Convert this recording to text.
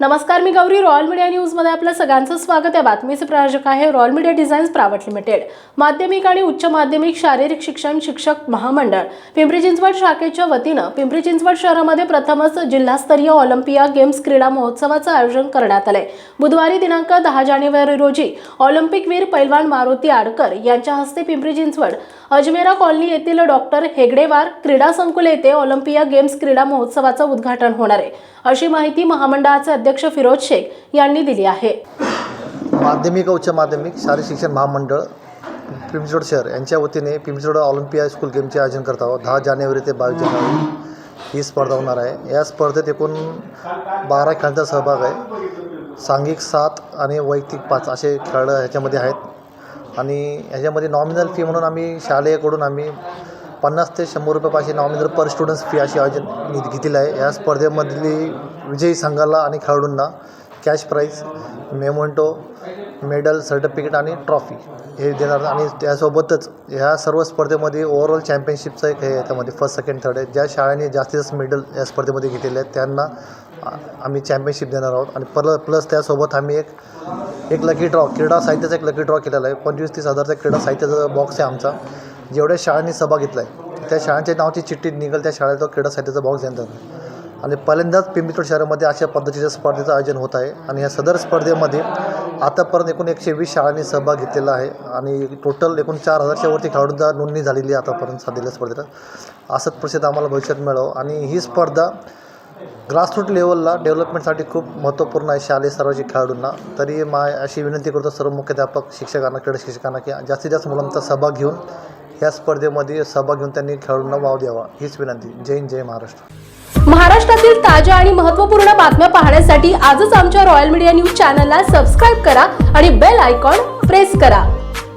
नमस्कार मी Gauri royal media न्यूजमध्ये आपलं सगळ्यांचं स्वागत आहे. बातमीचे प्रायोजक आहे Royal Media designs private limited. माध्यमिक आणि उच्च माध्यमिक शारीरिक शिक्षण शिक्षक महामंडळ. पिंपरी चिंचवड शाखेच्या वतीनं पिंपरी चिंचवड शहरामध्ये प्रथमच जिल्हास्तरीय ऑलिम्पिया गेम्स क्रीडा महोत्सवाचं आयोजन करण्यात आलंय. बुधवारी दिनांक दहा जानेवारी रोजी ऑलिम्पिकवीर पैलवान मारुती आडकर यांच्या हस्ते पिंपरी चिंचवड अजमेरा कॉलनी येथील डॉक्टर हेगडेवार क्रीडा संकुल येथे ऑलिम्पिया गेम्स क्रीडा महोत्सवाचं उद्घाटन होणार आहे. अशी माहिती महामंडळाचे अध्यक्ष फिरोज शेख यांनी दिली आहे. माध्यमिक व उच्च माध्यमिक शारीरिक शिक्षण महामंडळ पिंपरीचोड शहर यांच्या वतीने पिंपरीचोड ऑलिम्पिया स्कूल गेमचे आयोजन करत आहोत. दहा जानेवारी ते बावीस जानेवारी ही स्पर्धा होणार आहे. या स्पर्धेत एकूण बारा खेळांचा सहभाग आहे. सांघिक सात आणि वैयक्तिक पाच असे खेळ ह्याच्यामध्ये आहेत. आणि ह्याच्यामध्ये नॉमिनल फी म्हणून आम्ही शालेयकडून आम्ही पन्नास ते शंभर रुपयापाशी नॉमिनल पर स्टुडंट्स फी अशी आयोजन नि- घेतलेली आहे. या स्पर्धेमधली विजयी संघाला आणि खेळाडूंना cash prize memento medal certificate आणि ट्रॉफी हे देणार आणि त्यासोबतच ह्या सर्व स्पर्धेमध्ये ओव्हरऑल चॅम्पियनशिपचं एक हे याच्यामध्ये फर्स्ट सेकंड थर्ड आहे. ज्या शाळेने जास्तीत जास्त मेडल या स्पर्धेमध्ये घेतलेले आहेत त्यांना आम्ही चॅम्पियनशिप देणार आहोत. आणि प्ल प्लस त्यासोबत आम्ही एक एक लकी ड्रॉ क्रीडा साहित्याचा एक लकी ड्रॉ केलेला आहे. पंचवीस तीस हजारचा क्रीडा साहित्याचा बॉक्स आहे आमचा. जेवढ्या शाळांनी सभा घेतला आहे त्या शाळांच्या नावाची चिठ्ठी निघेल त्या शाळेचा क्रीडा साहित्याचा बॉक्स देण्यात आणि पहिल्यांदाच पिंपरी शहरामध्ये अशा पद्धतीच्या स्पर्धेचं आयोजन होत आहे. आणि या सदर स्पर्धेमध्ये आतापर्यंत एकूण एकशे वीस शाळांनी सहभाग घेतलेला आहे. आणि टोटल एकूण चार हजारच्या वरती खेळाडूंचा नोंदणी झालेली आहे आतापर्यंत सध्याच्या स्पर्धेला. असंच प्रसिद्ध आम्हाला भविष्यात मिळावं. आणि ही स्पर्धा ग्रासरूट लेवलला डेव्हलपमेंटसाठी खूप महत्त्वपूर्ण आहे शालेय सर्वांची खेळाडूंना. तरी मा अशी विनंती करतो सर्व मुख्याध्यापक शिक्षकांना क्रीडा शिक्षकांना की जास्तीत जास्त मुलांचा सहभाग घेऊन या स्पर्धेमध्ये सहभाग घेऊन त्यांनी खेळाडूंना वाव द्यावा. हीच विनंती. जय हिंद जय महाराष्ट्र. महाराष्ट्रातील ताज्या आणि महत्त्वपूर्ण बातम्या पाहण्यासाठी आजच आमच्या रॉयल मीडिया न्यूज चॅनलला सबस्क्राईब करा आणि बेल आयकॉन प्रेस करा.